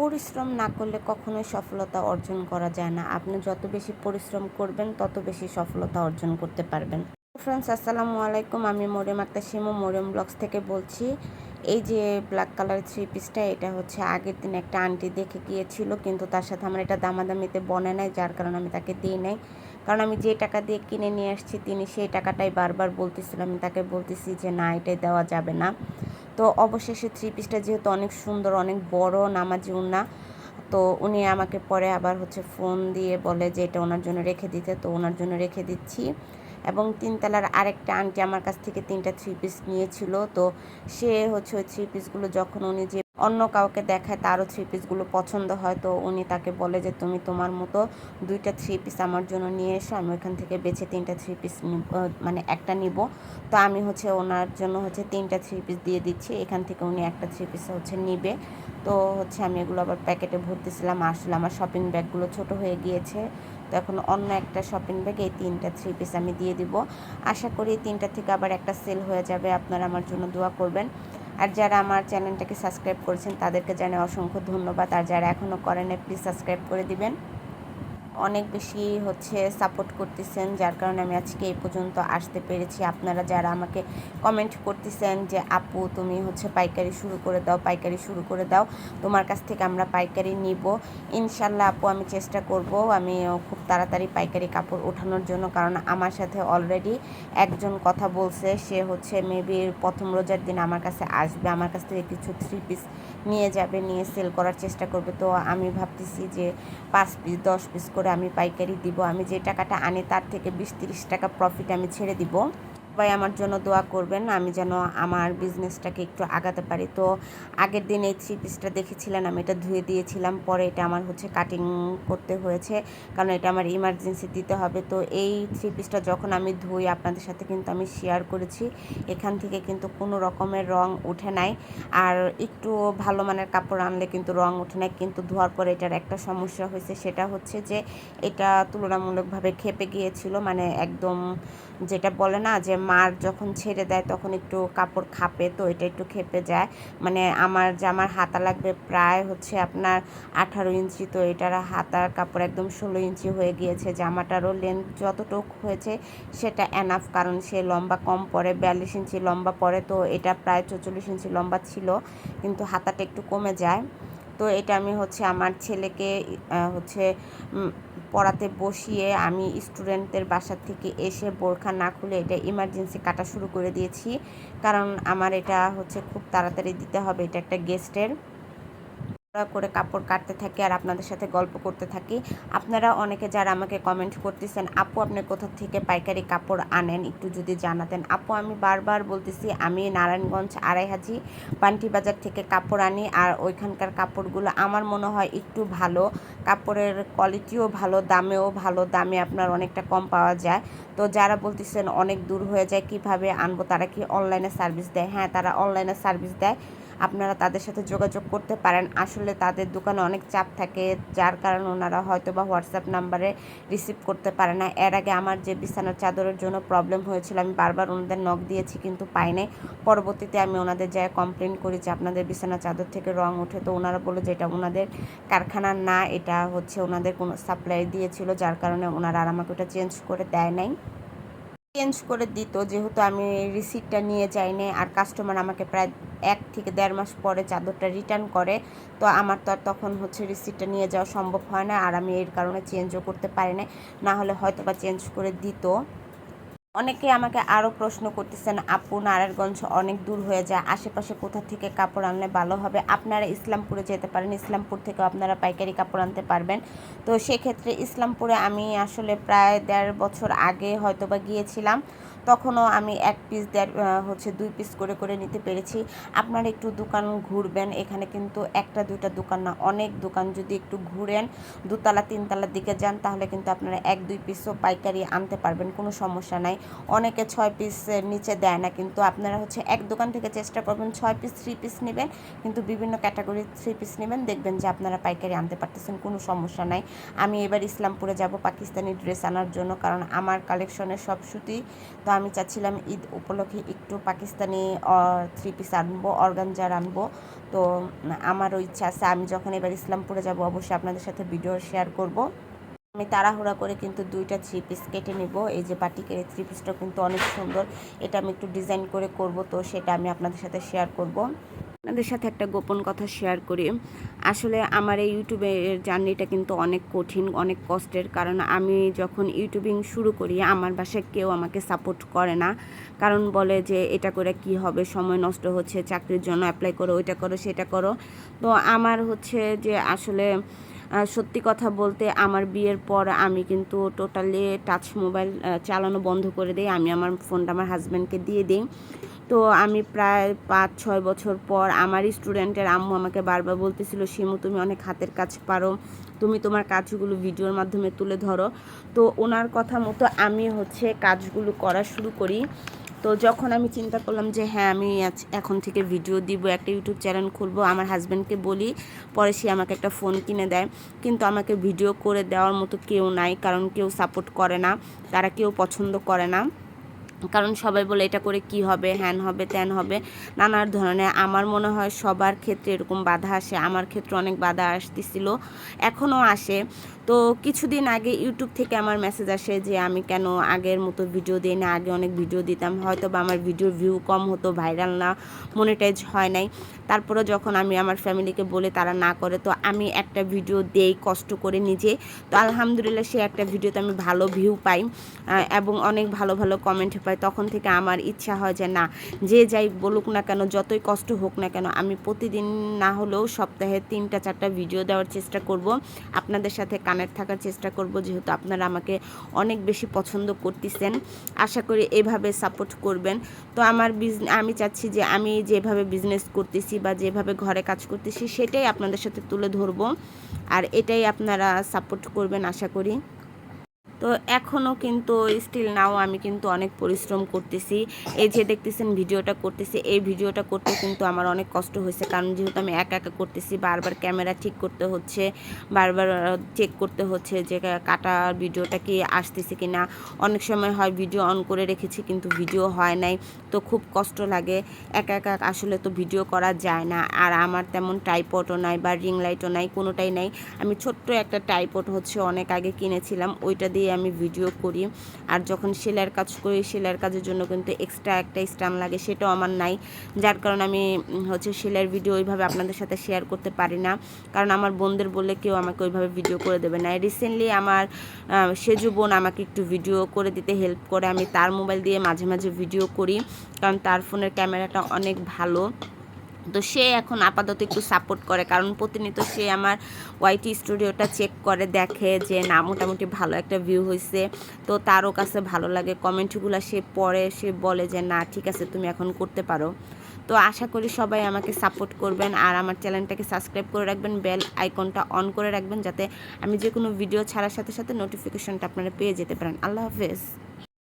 পরিশ্রম না করলে কখনোই সফলতা অর্জন করা যায় না। আপনি যত বেশি পরিশ্রম করবেন, তত বেশি সফলতা অর্জন করতে পারবেন। ফ্রেন্ডস আসসালামু আলাইকুম। আমি মরিয়ম আক্তার শিমু মরিয়ম ব্লগস থেকে বলছি, এই যে ব্ল্যাক কালার থ্রি পিসটা এটা হচ্ছে আগের দিন একটা আন্টি দেখে গিয়েছিল, কিন্তু তার সাথে আমার এটা দামাদামিতে বনে নাই, যার কারণে আমি তাকে দিই নাই। কারণ আমি যে টাকা দিয়ে কিনে নিয়ে আসছি, তিনি সেই টাকাটাই বারবার বলতেছিলাম আমি তাকে বলতেছি যে, না, এটাই দেওয়া যাবে না। তো অবশেষে থ্রি পিসটা যেহেতু অনেক সুন্দর, অনেক বড় নামাজি উন্না, তো উনি আমাকে পরে আবার হচ্ছে ফোন দিয়ে বলে যে এটা ওনার জন্য রেখে দিতে, তো ওনার জন্য রেখে দিচ্ছি। এবং তিনতলার আরেকটা আন্টি আমার কাছ থেকে তিনটা থ্রি পিস নিয়েছিল, তো সে হচ্ছে ওই থ্রি পিসগুলো যখন উনি যে অন্য কাউকে দেখায় তারও থ্রি পিসগুলো পছন্দ হয়, তো উনি তাকে বলে যে, তুমি তোমার মতো দুইটা থ্রি পিস আমার জন্য নিয়ে এসো, আমি ওইখান থেকে বেছে তিনটা থ্রি পিস মানে একটা নিব। তো আমি হচ্ছে ওনার জন্য হচ্ছে তিনটা থ্রি পিস দিয়ে দিচ্ছি, এখান থেকে উনি একটা থ্রি পিস হচ্ছে নিবে। তো হচ্ছে আমি এগুলো আবার প্যাকেটে ভরতেছিলাম আসলে আমার শপিং ব্যাগগুলো ছোট হয়ে গিয়েছে। তো এখন অন্য একটা শপিং ব্যাগ এই তিনটা থ্রি পিস আমি দিয়ে দিব। আশা করি তিনটা থেকে আবার একটা সেল হয়ে যাবে, আপনারা আমার জন্য দোয়া করবেন। আর যারা আমার চ্যানেলটাকে সাবস্ক্রাইব করেছেন তাদেরকে জানাই অসংখ্য ধন্যবাদ। আর যারা এখনও করেন প্লিজ সাবস্ক্রাইব করে দিবেন। অনেক বেশি হচ্ছে সাপোর্ট করতেছেন, যার কারণে আমি আজকে এই পর্যন্ত আসতে পেরেছি। আপনারা যারা আমাকে কমেন্ট করতেছেন যে, আপু, তুমি হচ্ছে পাইকারি শুরু করে দাও, পাইকারি শুরু করে দাও, তোমার কাছ থেকে আমরা পাইকারি নিব। ইনশাল্লাহ আপু, আমি চেষ্টা করব, আমি খুব তাড়াতাড়ি পাইকারি কাপড় ওঠানোর জন্য, কারণ আমার সাথে অলরেডি একজন কথা বলছে, সে হচ্ছে মেবি প্রথম রোজার দিন আমার কাছে আসবে, আমার কাছ থেকে কিছু থ্রি পিস নিয়ে যাবে, নিয়ে সেল করার চেষ্টা করবে। তো আমি ভাবতেছি যে পাঁচ পিস দশ পিস করে আমি পাইকারি দিব। আমি যে টাকাটা আনি তার থেকে বিশ, তিরিশ টাকা প্রফিট আমি ছেড়ে দিব। সবাই আমার জন্য দোয়া করবেন, আমি যেন আমার বিজনেসটাকে একটু আগাতে পারি। তো আগের দিন এই থ্রি পিসটা দেখেছিলেন, আমি এটা ধুয়ে দিয়েছিলাম, পরে এটা আমার হচ্ছে কাটিং করতে হয়েছে, কারণ এটা আমার ইমার্জেন্সি দিতে হবে। তো এই থ্রি পিসটা যখন আমি ধুই, আপনাদের সাথে কিন্তু আমি শেয়ার করেছি, এখান থেকে কিন্তু কোনো রকমের রং উঠে নাই। আর একটু ভালো মানের কাপড় আনলে কিন্তু রং উঠে নাই, কিন্তু ধোয়ার পরে এটার একটা সমস্যা হয়েছে, সেটা হচ্ছে যে এটা তুলনামূলকভাবে খেপে গিয়েছিল মানে একদম যেটা বলে না যে মার যখন ছেড়ে দেয় তখন একটু কাপড় খাপে, তো এটা একটু খেপে যায়। মানে আমার জামার হাতা লাগবে প্রায় হচ্ছে আপনার আঠারো ইঞ্চি, তো এটার হাতার কাপড় একদম ষোলো ইঞ্চি হয়ে গিয়েছে। জামাটারও লেন্থ যতটুক হয়েছে সেটা এনাফ কারণ সে লম্বা কম পরে, বিয়াল্লিশ ইঞ্চি লম্বা পরে, তো এটা প্রায় চৌচল্লিশ ইঞ্চি লম্বা ছিল, কিন্তু হাতাটা একটু কমে যায়। তো এটা আমি হচ্ছে আমার ছেলেকে হচ্ছে পড়াতে বসিয়ে আমি স্টুডেন্টদের বাসার থেকে এসে বোরখা না খুলে এটা ইমার্জেন্সি কাটা শুরু করে দিয়েছি। কারণ আমার এটা হচ্ছে খুব তাড়াতাড়ি দিতে হবে, এটা একটা গেস্টের করে কাপড় কাটতে থাকি আর আপনাদের সাথে গল্প করতে থাকি। আপনারা অনেকে যারা আমাকে কমেন্ট করতেছেন, আপু, আপনি কোথা থেকে পাইকারি কাপড় আনেন? একটু যদি জানাতেন। আপু, আমি বারবার বলতেছি, আমি নারায়ণগঞ্জ আড়াইহাজি পান্টি বাজার থেকে কাপড় আনি আর ওইখানকার কাপড়গুলো আমার মনে হয় একটু ভালো। কাপড়ের কোয়ালিটিও ভালো, দামেও ভালো, দামে আপনার অনেকটা কম পাওয়া যায়। তো যারা বলতেছেন অনেক দূর হয়ে যায়, কীভাবে আনব? তারা কি অনলাইনে সার্ভিস দেয়? হ্যাঁ তারা অনলাইনে সার্ভিস দেয়। আপনারা তাদের সাথে যোগাযোগ করতে পারেন। আসলে তাদের দোকানে অনেক চাপ থাকে, যার কারণে ওনারা হয়তো বা হোয়াটসঅ্যাপ নাম্বারে রিসিভ করতে পারে না। এর আগে আমার যে বিছানার চাদরের জন্য প্রবলেম হয়েছিল, আমি বারবার ওনাদের নখ দিয়েছি কিন্তু পাই নাই পরবর্তীতে আমি ওনাদের যায় কমপ্লেন করি যে, আপনাদের বিছানা চাদর থেকে রং ওঠে। তো ওনারা বলে যে, এটা ওনাদের কারখানার না, এটা হচ্ছে ওনাদের কোনো সাপ্লাই দিয়েছিল, যার কারণে ওনারা আর আমাকে ওটা চেঞ্জ করে দেয় নাই। চেঞ্জ করে দিত, যেহেতু আমি রিসিপ্টটা নিয়ে যাইনি, আর কাস্টমার আমাকে প্রায় এক থেকে দেড় মাস পরে চাদরটা রিটার্ন করে, তো আমার তো আর তখন হচ্ছে রিসিপ্টটা নিয়ে যাওয়া সম্ভব হয় না, আর আমি এর কারণে চেঞ্জও করতে পারি না না হলে হয়তো বা চেঞ্জ করে দিত। অনেকে আমাকে আরও প্রশ্ন করতেছেন, আপু, নারায়ণগঞ্জ অনেক দূর হয়ে যায়, আশেপাশে কোথা থেকে কাপড় আনলে ভালো হবে? আপনারা ইসলামপুরে যেতে পারেন, ইসলামপুর থেকেও আপনারা পাইকারি কাপড় আনতে পারবেন। তো সেক্ষেত্রে ইসলামপুরে আমি আসলে প্রায় দেড় বছর আগে হয়তো বা গিয়েছিলাম। তখনও আমি এক পিস দেড় হচ্ছে দুই পিস করে করে নিতে পেরেছি। আপনারা একটু দোকান ঘুরবেন, এখানে কিন্তু একটা, দুইটা দোকান না, অনেক দোকান। যদি একটু ঘুরেন, দুতলা, তিনতলার দিকে যান, তাহলে কিন্তু আপনারা এক, দুই পিসও পাইকারি আনতে পারবেন, কোনো সমস্যা নাই। অনেকে ছয় পিসের নিচে দেয় না, কিন্তু আপনারা হচ্ছে এক দোকান থেকে চেষ্টা করবেন, ছয় পিস থ্রি পিস নেবেন, কিন্তু বিভিন্ন ক্যাটাগরি থ্রি পিস নেবেন, দেখবেন যে আপনারা পাইকারি আনতে পারতেছেন, কোনো সমস্যা নাই। আমি এবার ইসলামপুরে যাব, পাকিস্তানি ড্রেস আনার জন্য, কারণ আমার কালেকশনের সব সুতি, তো আমি চাচ্ছিলাম ঈদ উপলক্ষে একটু পাকিস্তানি থ্রি পিস আনব, অর্গানজার আনব। তো আমারও ইচ্ছা আছে। আমি যখন এবার ইসলামপুরে যাব, অবশ্যই আপনাদের সাথে ভিডিও শেয়ার করব। আমি তাড়াহুড়া করে কিন্তু দুইটা থ্রি পিস কেটে নিব। এই যে বাটিকের থ্রি পিসটা কিন্তু অনেক সুন্দর। এটা আমি একটু ডিজাইন করে করব। তো সেটা আমি আপনাদের সাথে শেয়ার করব। আপনাদের সাথে একটা গোপন কথা শেয়ার করি। আসলে আমার এই ইউটিউবের জার্নিটা কিন্তু অনেক কঠিন, অনেক কষ্টের। কারণ আমি যখন ইউটিউবিং শুরু করি, আমার বাসায় কেউ আমাকে সাপোর্ট করে না। কারণ বলে যে, এটা করে কি হবে? সময় নষ্ট হচ্ছে, চাকরির জন্য অ্যাপ্লাই করো, ওইটা করো, সেটা করো। তো আমার হচ্ছে যে, আসলে সত্যি কথা বলতে আমার বিয়ের পর আমি কিন্তু টোটালি টাচ মোবাইল চালানো বন্ধ করে দিই। আমি আমার ফোনটা আমার হাজব্যান্ডকে দিয়ে দিই। তো আমি প্রায় পাঁচ, ছয় বছর পর আমার স্টুডেন্টের আম্মু আমাকে বারবার বলতেছিল, শিমু, তুমি অনেক হাতের কাজ পারো। তুমি তোমার কাজগুলো ভিডিওর মাধ্যমে তুলে ধরো। তো ওনার কথা মতো আমি হচ্ছে কাজগুলো করা শুরু করি। তো যখন আমি চিন্তা করলাম যে হ্যাঁ আমি এখন থেকে ভিডিও দিব, একটা ইউটিউব চ্যানেল খুলবো, আমার হাজব্যান্ডকে বলি, পরে সে আমাকে একটা ফোন কিনে দেয়। কিন্তু আমাকে ভিডিও করে দেওয়ার মতো কেউ নাই, কারণ কেউ সাপোর্ট করে না, তারা কেউ পছন্দ করে না। কারণ সবাই বলে, এটা করে কি হবে? হ্যান হবে, ত্যান হবে? নানা ধরনের। আমার মনে হয় সবার ক্ষেত্রে এরকম বাধা আসে। আমার ক্ষেত্রে অনেক বাধা আসতেছিল, এখনও আসে। তো কিছুদিন আগে ইউটিউব থেকে আমার মেসেজ আসে যে, আমি কেন আগের মতো ভিডিও দিই না? আগে অনেক ভিডিও দিতাম। হয়তো বা আমার ভিডিওর ভিউ কম হতো ভাইরাল না মনিটাইজ হয় নাই। তারপরে যখন আমি আমার ফ্যামিলিকে বলে তারা না করে, তো আমি একটা ভিডিও দেই কষ্ট করে নিজে। তো আলহামদুলিল্লাহ সে একটা ভিডিওতে আমি ভালো ভিউ পাই এবং অনেক ভালো ভালো কমেন্ট পাই। তখন থেকে আমার ইচ্ছা হয় যে না, যে যাই বলুক না কেন, যতই কষ্ট হোক না কেন, আমি প্রতিদিন না হলেও সপ্তাহে তিনটা, চারটা ভিডিও দেওয়ার চেষ্টা করব। আপনাদের সাথে কানেক্ট থাকার চেষ্টা করব, যেহেতু আপনারা আমাকে অনেক বেশি পছন্দ করতেছেন। আশা করি এভাবে সাপোর্ট করবেন। তো আমার আমি চাচ্ছি যে আমি যেভাবে বিজনেস করতেছি বা যেভাবে ঘরে কাজ করতেছি, সেটাই আপনাদের সাথে তুলে ধরবো। আর এটাই আপনারা সাপোর্ট করবেন, আশা করি। তো এখনও কিন্তু স্টিল নাও আমি কিন্তু অনেক পরিশ্রম করতেছি। এই যে দেখতেছেন ভিডিওটা করতেছি, এই ভিডিওটা করতে কিন্তু আমার অনেক কষ্ট হয়েছে। কারণ যেহেতু আমি একা একা করতেছি, বারবার ক্যামেরা ঠিক করতে হচ্ছে, বারবার চেক করতে হচ্ছে যে কাটার ভিডিওটা কি আসতেছে কি না অনেক সময় হয় ভিডিও অন করে রেখেছি কিন্তু ভিডিও হয় নাই, তো খুব কষ্ট লাগে। একা একা আসলে তো ভিডিও করা যায় না। আর আমার তেমন টাইপটও নাই বা রিং লাইটও নাই, কোনোটাই নাই। আমি ছোট্ট একটা টাইপট হচ্ছে অনেক আগে কিনেছিলাম, ওইটা দিয়ে আমি ভিডিও করি। আর যখন সেলাইয়ের কাজ করি, সেলাইয়ের কাজের জন্য কিন্তু এক্সট্রা একটা স্টান লাগে, সেটাও আমার নাই। যার কারণে আমি হচ্ছে সেলাইয়ের ভিডিও ওইভাবে আপনাদের সাথে শেয়ার করতে পারি না। কারণ আমার বোনদের বললে কেউ আমাকে ওইভাবে ভিডিও করে দেবে না। রিসেন্টলি আমার সেজু বোন আমাকে একটু ভিডিও করে দিতে হেল্প করে। আমি তার মোবাইল দিয়ে মাঝে মাঝে ভিডিও করি। কারণ তার ফোনের ক্যামেরাটা অনেক ভালো। তো সে এখন আপাতত একটু সাপোর্ট করে, কারণ প্রতিনিয়ত সে আমার ওয়াইটি স্টুডিওটা চেক করে, দেখে যে না, মোটামুটি ভালো একটা ভিউ হয়েছে তো তারও কাছে ভালো লাগে কমেন্টগুলো সে পড়ে, সে বলে যে, না, ঠিক আছে, তুমি এখন করতে পারো। তো আশা করি সবাই আমাকে সাপোর্ট করবেন, আর আমার চ্যানেলটাকে সাবস্ক্রাইব করে রাখবেন বেল আইকনটা অন করে রাখবেন, যাতে আমি যে কোনো ভিডিও ছাড়ার সাথে সাথে নোটিফিকেশনটা আপনারা পেয়ে যেতে পারেন। আল্লাহ হাফেজ।